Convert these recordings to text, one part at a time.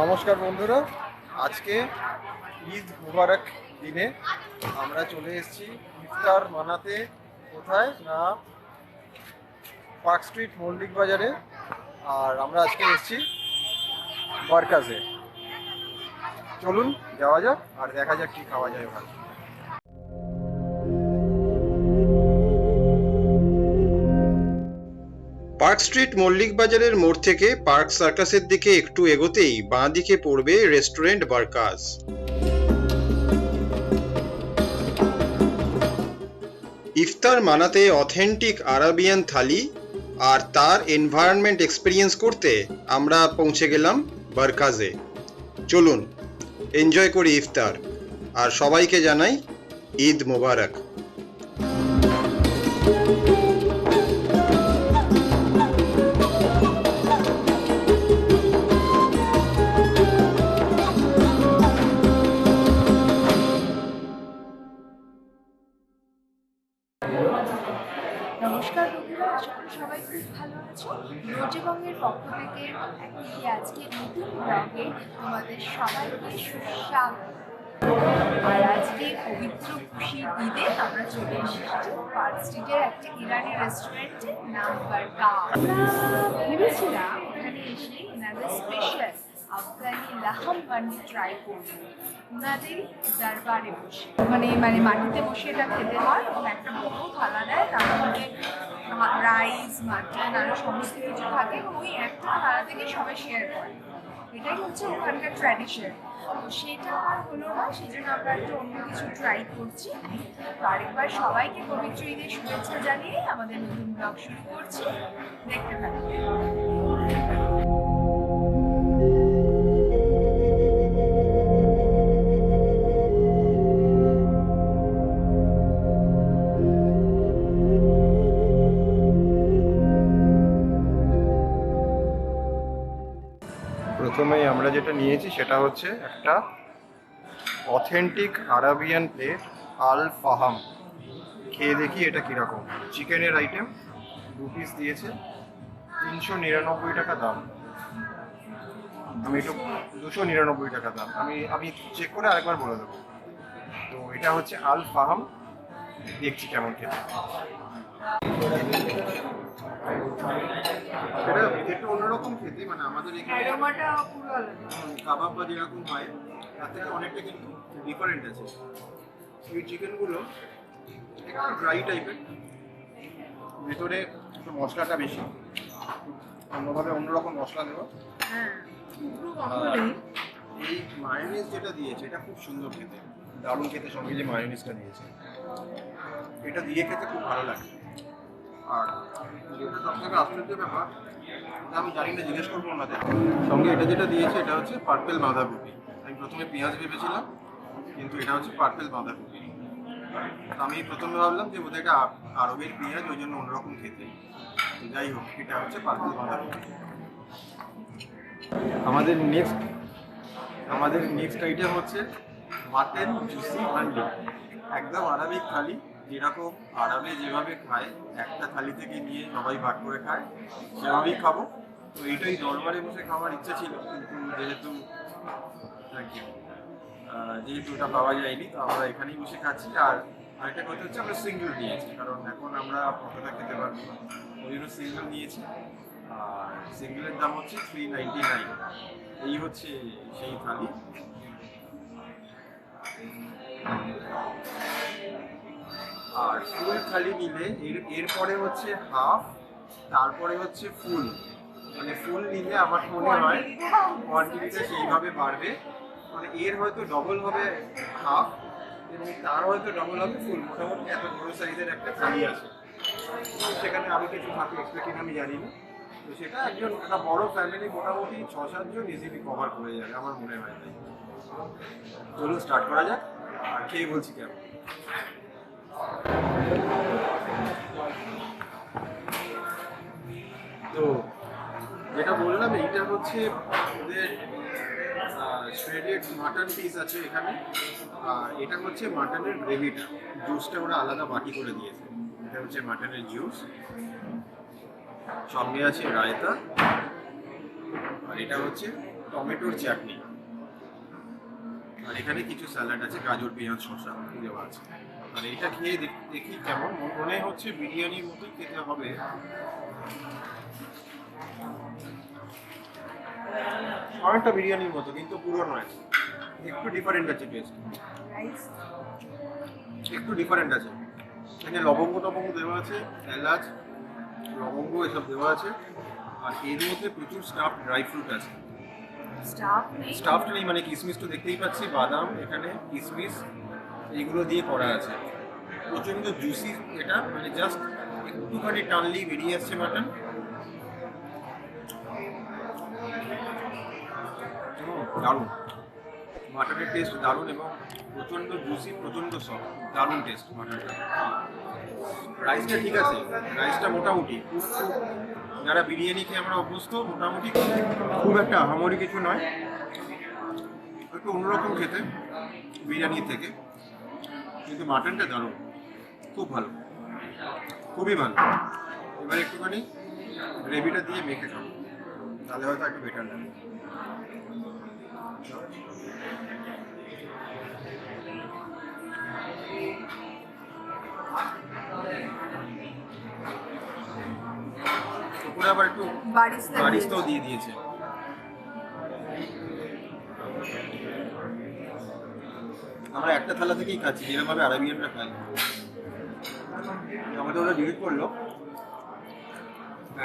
নমস্কার বন্ধুরা। আজকে ঈদ মুবারক দিনে আমরা চলে এসেছি ইফতার মানাতে। কোথায়? না, পার্ক স্ট্রিট, মল্লিক বাজারে। আর আমরা আজকে এসেছি বারকাজে চলুন, যাওয়া যাক আর দেখা যাক কী খাওয়া যায় ওখানে পার্ক স্ট্রিট মল্লিক বাজারের মোড় থেকে পার্ক সার্কাসের দিকে একটু এগোতেই বাঁ দিকে পড়বে রেস্টুরেন্ট বারকাস। ইফতার মানাতে অথেন্টিক আরাবিয়ান থালি আর তার এনভায়রনমেন্ট এক্সপিরিয়েন্স করতে আমরা পৌঁছে গেলাম বারকাজে চলুন, এনজয় করি ইফতার। আর সবাইকে জানাই ঈদ মোবারক। নমস্কার বন্ধুরা আশা করি সবাই খুব ভালো আছো। রোজেবঙ্গের পক্ষ থেকে একটি আজকে নতুন ব্লগে তোমাদের সবাইকে সুস্বাগত। আর আজকে পবিত্র খুশির ঈদে আমরা চলে এসেছি পার্ক স্ট্রিটের একটা ইরানি রেস্টুরেন্টে নাম বারকা আমরা ভেবেছিলাম এখানে এসে এনাদের স্পেশাল আফগানি লাহাম মান্ডি ট্রাই করব। ওনাদের দরবারে বসে। মানে মানে মাটিতে বসে এটা খেতে হয় এবং একটা বড় মাটন আরও সমস্ত কিছু থাকে এবং ওই একটা ভাড়া থেকে সবাই শেয়ার করে। এটাই হচ্ছে ওখানকার ট্র্যাডিশন তো সেটা আর হলো না সেই জন্য আমরা একটু অন্য কিছু ট্রাই করছি। আরেকবার সবাইকে পবিত্র ঈদের শুভেচ্ছা জানিয়ে আমাদের নতুন ব্লগ শুরু করছি। দেখতে থাকুন। যেটা নিয়েছি সেটা হচ্ছে একটা অথেন্টিক আরাবিয়ান প্লেট আল ফাহাম খেয়ে দেখি এটা কীরকম। চিকেনের আইটেম দু পিস দিয়েছে, তিনশো নিরানব্বই টাকা দাম। আমি একটু দুশো নিরানব্বই টাকা দাম। আমি আমি চেক করে আরেকবার বলে দেবো। তো এটা হচ্ছে আল ফাহাম দেখছি কেমন খেতে। এটা একটু অন্যরকম খেতে মানে আমাদের এখানে কাবাব বা যেরকম হয় তার থেকে অনেকটা কিন্তু ডিফারেন্ট আছে। এই চিকেনগুলো একটু ড্রাই টাইপের ভেতরে একটু মশলাটা বেশি। অন্যভাবে অন্যরকম মশলা দেওয়া হ্যাঁ এই মায়োনিজ যেটা দিয়েছে এটা খুব সুন্দর খেতে। দারুণ খেতে সঙ্গে যে মায়োনিজটা দিয়েছে। এটা দিয়ে খেতে খুব ভালো লাগে। আর আশ্চর্য ব্যাপার আমি জানি না, জিজ্ঞেস করব সঙ্গে এটা যেটা দিয়েছে, এটা হচ্ছে পার্পেল বাঁধাকপি। আমি প্রথমে পেঁয়াজ ভেবেছিলাম, কিন্তু এটা হচ্ছে পার্পেল বাঁধাকপি। আমি প্রথমে ভাবলাম যে বোধহয় এটা আরবের পেঁয়াজ, ওই জন্য অন্যরকম খেতে। যাই হোক, এটা হচ্ছে পার্পেল বাঁধাকপি। আমাদের নেক্সট আমাদের নেক্সট আইটেম হচ্ছে মাটন জুসি হান্ডি একদম আরাবিক থালি। যেরকম আরামে যেভাবে খায়, একটা থালি থেকে নিয়ে সবাই ভাগ করে খায়, সেভাবেই খাব। তো এইটাই দরবারে বসে খাওয়ার ইচ্ছা ছিল, কিন্তু যেহেতু যেহেতু ওটা পাওয়া যায়নি, তো আমরা এখানেই বসে খাচ্ছি। আর আরেকটা কথা হচ্ছে আমরা সিঙ্গেল নিয়েছি, কারণ এখন আমরা কতটা খেতে পারব ওই জন্য সিঙ্গেল নিয়েছি। আর সিঙ্গেলের দাম হচ্ছে থ্রি নাইনটি নাইন এই হচ্ছে সেই থালি। আর ফুল খালি নিলে এর, এরপরে হচ্ছে হাফ, তারপরে হচ্ছে ফুল। মানে ফুল নিলে আমার মনে হয় কোয়ান্টিটিটা সেইভাবে বাড়বে। মানে এর হয়তো ডবল হবে হাফ, এবং তার হয়তো ডবল হবে ফুল। মোটামুটি এত বড় সাইজের একটা থালি আছে। সেখানে আরও কিছু থাকে এক্সট্রা কিনা আমি জানি না তো সেটা একজন, একটা বড় ফ্যামিলি মোটামুটি ছ সাতজন ইজিলি কভার করে যাবে, আমার মনে হয় তাই। চলুন স্টার্ট করা যাক। আর খেয়ে বলছি কেমন? তো যেটা বললাম, এইটা হচ্ছে ওদের শ্রেডেড মাটন পিস আছে এখানে। এটা হচ্ছে মাটনের গ্রেভিটা জুসটা ওরা আলাদা বাটি করে দিয়েছে। এটা হচ্ছে মাটনের জুস সঙ্গে আছে রায়তা। আর এটা হচ্ছে টমেটোর চাটনি। আর এখানে কিছু স্যালাড আছে, গাজর, পেঁয়াজ, শসা দেওয়া আছে। আর এটা খেয়ে দেখ- কেমন। মনে হচ্ছে বিরিয়ানির মতোই খেতে হবে। অনেকটা বিরিয়ানির মতো, কিন্তু পুরো নয় একটু ডিফারেন্ট আছে টেস্ট একটু ডিফারেন্ট আছে। এখানে লবঙ্গ টবঙ্গ দেওয়া আছে, এলাচ, লবঙ্গ এসব দেওয়া আছে। আর এর মধ্যে প্রচুর স্টাফ ড্রাই ফ্রুট আছে। স্টাফ নেই। নেই মানে কিশমিশ তো দেখতেই পাচ্ছি, বাদাম এখানে কিশমিশ এইগুলো দিয়ে করা আছে। প্রচণ্ড জুসি এটা মানে জাস্ট একটুখানি টানলেই বেরিয়ে আসছে মাটন দারুণ। মাটনের টেস্ট দারুণ এবং প্রচণ্ড জুসি প্রচণ্ড সফট দারুণ টেস্ট মাটনটা রাইসটা ঠিক আছে রাইসটা মোটামুটি। খুব যারা বিরিয়ানি খেয়ে আমরা অভ্যস্ত, মোটামুটি খুব একটা আহামরি কিছু নয়। একটু অন্যরকম খেতে বিরিয়ানির থেকে। কিন্তু মাটনটা দারুণ। খুব ভালো। খুবই ভালো। এবার একটুখানি গ্রেভিটা দিয়ে মেখে খাব। তাহলে হয়তো একটু বেটার লাগে। উপরে আবার একটু বারিস্তা বারিস্তাও দিয়ে দিয়েছে। আমরা একটা থালা থেকেই খাচ্ছি যেরকমভাবে আরাবিয়ানরা খায় আমাদের ওরা ডিলিট করল।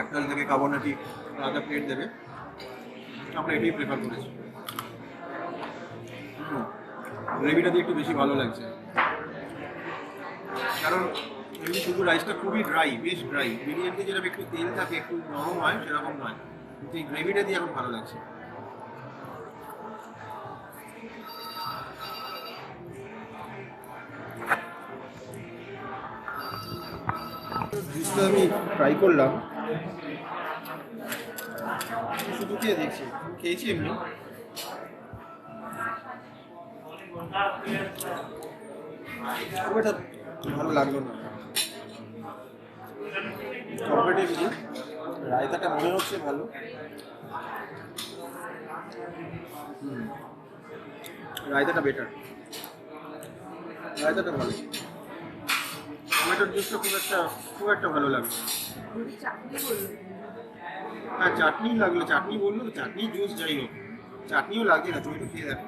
এক থালা থেকে খাব নাকি আলাদা প্লেট দেবে। আমরা এটাই প্রেফার করেছি। গ্রেভিটা দিয়ে একটু বেশি ভালো লাগছে। কারণ এমনি শুধু রাইসটা খুবই ড্রাই বেশ ড্রাই বিরিয়ানিতে যেরকম একটু তেল থাকে, একটু নরম হয়, সেরকম নয়। কিন্তু এই গ্রেভিটা দিয়ে এখন ভালো লাগছে। জুসটা আমি ট্রাই করলাম। শুধু খেয়ে দেখছি। খেয়েছি এমনি। খুব একটা ভালো লাগল না। কম্পারেটিভলি রায়তাটা মনে হচ্ছে ভালো। রায়তাটা বেটার রায়তাটা ভালো। টমেটোর জুসটা খুব একটা খুব একটা ভালো লাগল হ্যাঁ চাটনি লাগল। চাটনি বলল তো চাটনি জুস যাই হোক। চাটনিও লাগে না তুমি একটু খেয়ে দেখো।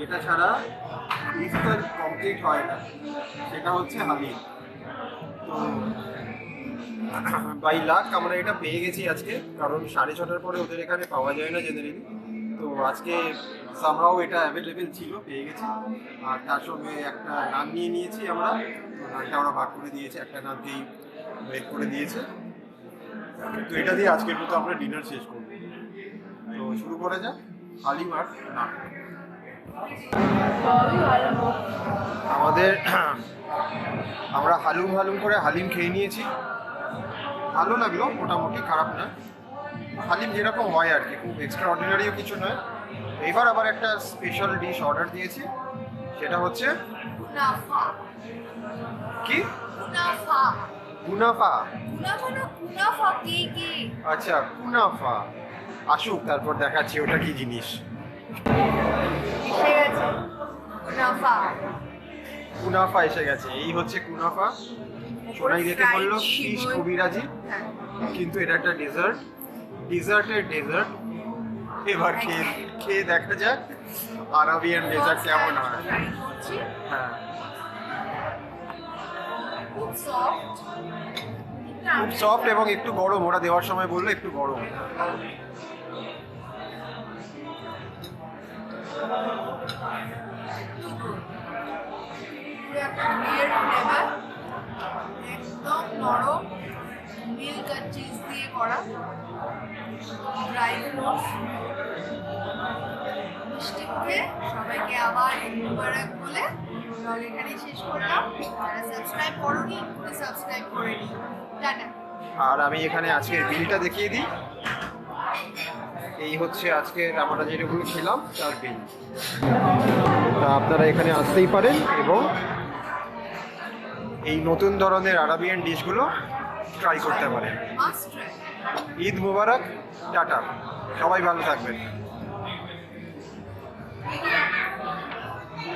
যেটা ছাড়া ইফতার কমপ্লিট হয় না। সেটা হচ্ছে হালিম তো বাই লাক আমরা এটা পেয়ে গেছি আজকে, কারণ সাড়ে ছটার পরে ওদের এখানে পাওয়া যায় না জেনারেলি তো আজকে সামহাও এটা অ্যাভেলেবেল ছিল, পেয়ে গেছি। আর তার সঙ্গে একটা নান নিয়ে নিয়েছি আমরা। নানটা ওরা ভাগ করে দিয়েছে, একটা নানকেই ব্রেক করে দিয়েছে। তো এটা দিয়ে আজকের মতো আমরা ডিনার শেষ করব। তো শুরু করা যাক হালিম আর নান। আমাদের আমরা হালুম হালুম করে হালিম খেয়ে নিয়েছি। ভালো লাগল মোটামুটি খারাপ না। হালিম যেরকম হয় আর কি খুব এক্সট্রা অর্ডিনারিও কিছু নয়। এবার আবার একটা স্পেশাল ডিশ অর্ডার দিয়েছি সেটা হচ্ছে কি? কুনাফা আচ্ছা কুনাফা আসুক তারপর দেখাচ্ছি ওটা কি জিনিস। কুনাফা। কুনাফা এসে গেছে। এই হচ্ছে কুনাফা। সোনাই দেখে বলল ফিশ কবিরাজি। হ্যাঁ। কিন্তু এটা একটা ডেজার্ট। ডেজার্টের ডেজার্ট। এবার খেয়ে খেয়ে দেখা যাক আরাবিয়ান ডেজার্ট কেমন হয়। হ্যাঁ। খুব সফট এবং একটু গরম। ওরা দেওয়ার সময় বলল একটু গরম। বিয়ের ফ্লেভার একদম নরম মিল্ক আর চিজ দিয়ে করা। Dry fruits. মিষ্টি মুখে সবাইকে আবার মুবারক বলে ব্লগ এখানেই শেষ করলাম। যারা সাবস্ক্রাইব করোনি সাবস্ক্রাইব করে নিই টাটা। আর আমি এখানে আজকের বিলটা দেখিয়ে দিই। এই হচ্ছে আজকের আমরা যেটুকু খেলাম, তার বিল। আপনারা এখানে আসতেই পারেন এবং এই নতুন ধরনের আরাবিয়ান ডিশগুলো ট্রাই করতে পারেন ঈদ মুবারক টাটা। সবাই ভালো থাকবেন।